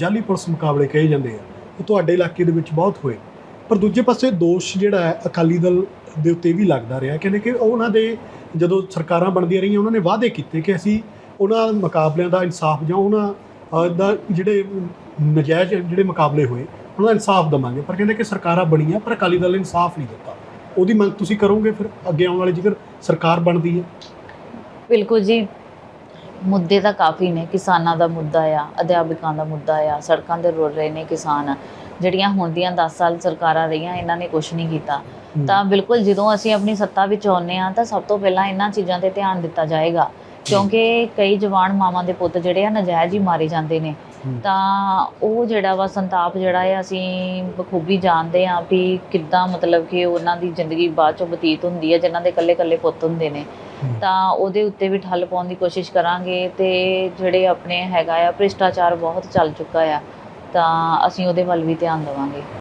ਜਾਲੀ ਪੁਲਿਸ ਮੁਕਾਬਲੇ ਕਹੇ ਜਾਂਦੇ ਆ ਉਹ ਤੁਹਾਡੇ ਇਲਾਕੇ ਦੇ ਵਿੱਚ ਬਹੁਤ ਹੋਏ। ਪਰ ਦੂਜੇ ਪਾਸੇ ਦੋਸ਼ ਜਿਹੜਾ ਹੈ, ਅਕਾਲੀ ਦਲ ਦੇ ਉੱਤੇ ਵੀ ਲੱਗਦਾ ਰਿਹਾ। ਕਹਿੰਦੇ ਕਿ ਉਹਨਾਂ ਦੇ ਜਦੋਂ ਸਰਕਾਰਾਂ ਬਣਦੀਆਂ ਰਹੀਆਂ, ਉਹਨਾਂ ਨੇ ਵਾਅਦੇ ਕੀਤੇ ਕਿ ਅਸੀਂ ਉਹਨਾਂ ਮੁਕਾਬਲਿਆਂ ਦਾ ਇਨਸਾਫ ਜਾਂ ਉਹਨਾਂ ਦਾ ਜਿਹੜੇ ਨਜਾਇਜ਼ ਜਿਹੜੇ ਮੁਕਾਬਲੇ ਹੋਏ, ਉਹਨਾਂ ਦਾ ਇਨਸਾਫ ਦਵਾਂਗੇ। ਪਰ ਕਹਿੰਦੇ ਕਿ ਸਰਕਾਰਾਂ ਬਣੀਆਂ, ਪਰ ਅਕਾਲੀ ਦਲ ਨੇ ਇਨਸਾਫ ਨਹੀਂ ਦਿੱਤਾ। ਉਹਦੀ ਮੰਗ ਤੁਸੀਂ ਕਰੋਗੇ ਫਿਰ ਅੱਗੇ ਆਉਣ ਵਾਲੀ ਜੇਕਰ ਸਰਕਾਰ ਬਣਦੀ ਹੈ? ਬਿਲਕੁਲ ਜੀ। ਮੁੱਦੇ ਤਾਂ ਕਾਫੀ ਨੇ ਕਿਸਾਨਾਂ ਦਾ ਮੁੱਦਾ ਆ ਅਧਿਆਪਕਾਂ ਦਾ ਮੁੱਦਾ ਆ ਸੜਕਾਂ ਤੇ ਰੁਲ ਰਹੇ ਨੇ ਕਿਸਾਨ ਜਿਹੜੀਆਂ ਹੁਣ ਦੀਆਂ 10 ਸਾਲ ਸਰਕਾਰਾਂ ਰਹੀਆਂ ਇਹਨਾਂ ਨੇ ਕੁਝ ਨਹੀਂ ਕੀਤਾ। ਤਾਂ ਬਿਲਕੁਲ ਜਦੋਂ ਅਸੀਂ ਆਪਣੀ ਸੱਤਾ ਵਿੱਚ ਆਉਂਦੇ ਆ ਤਾਂ ਸਭ ਤੋਂ ਪਹਿਲਾਂ ਇਹਨਾਂ ਚੀਜ਼ਾਂ ਤੇ ਧਿਆਨ ਦਿੱਤਾ ਜਾਏਗਾ। ਕਿਉਂਕਿ ਕਈ ਜਵਾਨ ਮਾਵਾਂ ਦੇ ਪੁੱਤ ਜਿਹੜੇ ਆ ਨਜਾਇਜ਼ ਹੀ ਮਾਰੇ ਜਾਂਦੇ ਨੇ। ਤਾਂ ਉਹ ਜਿਹੜਾ ਵਾ ਸੰਤਾਪ ਜਿਹੜਾ ਹੈ ਅਸੀਂ ਬਖੂਬੀ ਜਾਣਦੇ ਆ ਵੀ ਕਿੱਦਾਂ ਮਤਲਬ ਕਿ ਉਹਨਾਂ ਦੀ ਜ਼ਿੰਦਗੀ ਬਾਅਦ ਚੋਂ ਬਤੀਤ ਹੁੰਦੀ ਹੈ ਜਿਨ੍ਹਾਂ ਦੇ ਇਕੱਲੇ ਇਕੱਲੇ ਪੁੱਤ ਹੁੰਦੇ ਨੇ। ਤਾਂ ਉਹਦੇ ਉੱਤੇ ਵੀ ਠੱਲ ਪਾਉਣ ਦੀ ਕੋਸ਼ਿਸ਼ ਕਰਾਂਗੇ ਤੇ ਜਿਹੜੇ ਆਪਣੇ ਹੈਗਾ ਆ ਭ੍ਰਿਸ਼ਟਾਚਾਰ ਬਹੁਤ ਚੱਲ ਚੁੱਕਾ ਆ, ਤਾਂ ਅਸੀਂ ਉਹਦੇ ਵੱਲ ਵੀ ਧਿਆਨ ਦੇਵਾਂਗੇ।